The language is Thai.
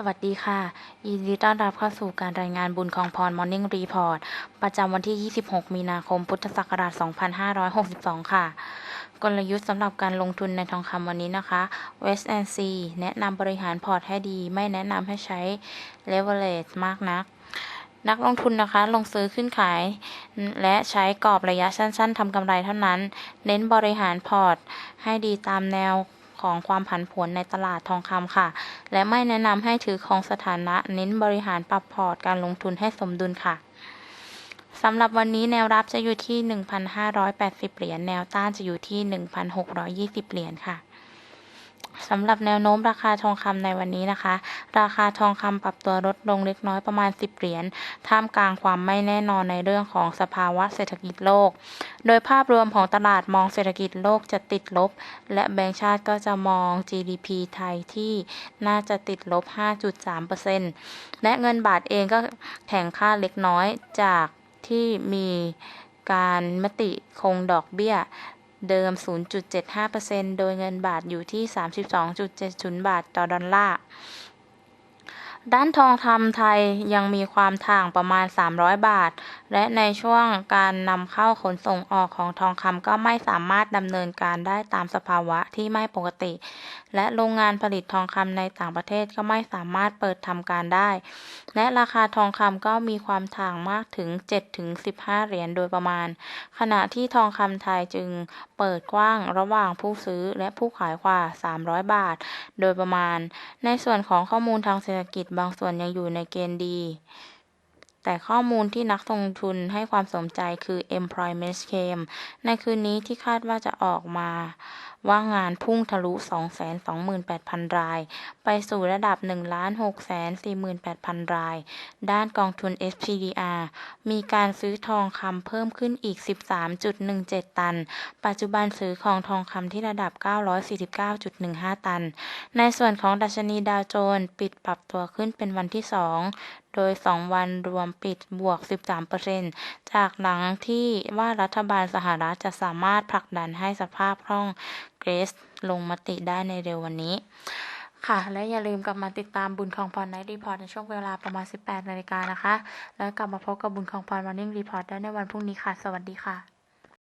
สวัสดีค่ะ ยินดีต้อนรับเข้าสู่การรายงานบุญของพร Morning Report ประจำวันที่ 26 มีนาคม พุทธศักราช 2562 ค่ะ กลยุทธ์สำหรับการลงทุนในทองคำวันนี้นะคะ West and C แนะนำบริหารพอร์ตให้ดี ไม่แนะนำให้ใช้ leverage มากนัก นักลงทุนนะคะ ลงซื้อขึ้นขาย และใช้กรอบระยะสั้น ๆทำกำไรเท่านั้น เน้นบริหารพอร์ต ให้ดีตามแนว ของความผันผวนในตลาดทองคำค่ะ และไม่แนะนำให้ถือของสถานะเน้นบริหารปรับพอร์ตการลงทุนให้สมดุลค่ะสำหรับวันนี้แนวรับจะอยู่ที่ 1,580 เหรียญ แนวต้านจะอยู่ที่ 1,620 เหรียญค่ะ สำหรับแนวโน้มราคาทองคำในวันนี้นะคะ ราคาทองคำปรับตัวลดลงเล็กน้อยประมาณ 10 เหรียญ ท่ามกลางความไม่แน่นอนในเรื่องของสภาวะเศรษฐกิจโลก โดยภาพรวมของตลาดมองเศรษฐกิจโลกจะติดลบ และแบงก์ชาติก็จะมอง GDP ไทยที่น่าจะติดลบ 5.3%และเงินบาทเองก็แข็งค่าเล็กน้อยจากที่มีการมติคงดอกเบี้ย เดิม 0.75%โดยเงินบาทอยู่ที่ 32.70 บาทต่อดอลลาร์ ด้านทองคำไทยยังมีความถ่างประมาณ 300 บาท และในช่วงการนำเข้าขนส่งออกของทองคำก็ไม่สามารถดำเนินการได้ตามสภาวะที่ไม่ปกติ และโรงงานผลิตทองคำในต่างประเทศก็ไม่สามารถเปิดทำการได้ และราคาทองคำก็มีความถ่างมากถึง 7-15 เหรียญโดยประมาณ ขณะที่ทองคำไทยจึงเปิดกว้างระหว่างผู้ซื้อและผู้ขายกว่า 300 บาท โดยประมาณ ในส่วนของข้อมูลทางเศรษฐกิจบางส่วนยังอยู่ในเกณฑ์ดี แต่ข้อมูลที่นักลงทุนให้ความสนใจคือ employment claim ในคืนนี้ที่คาดว่าจะออกมา ว่างานพุ่งทะลุ 228,000 ราย ไปสู่ระดับ 1,648,000 ราย ด้านกองทุน SPDR มีการซื้อทองคำเพิ่มขึ้นอีก 13.17 ตัน ปัจจุบันซื้อของทองคำที่ระดับ 949.15 ตัน ในส่วนของดัชนีดาวโจนส์ปิดปรับตัวขึ้นเป็นวันที่ 2 โดย 2 วันรวมปิดบวก 13%จากหลังที่ว่ารัฐบาลสหรัฐจะสามารถผลักดันให้สภาพคล่องเกรสลงมติได้ในเร็ววันนี้ค่ะ และอย่าลืมกลับมาติดตามบุญของพรในรีพอร์ตในช่วงเวลาประมาณ 18 นาฬิกานะคะ แล้วกลับมาพบกับบุญของพรวันนิ่งรีพอร์ตได้ในวันพรุ่งนี้ค่ะ สวัสดีค่ะ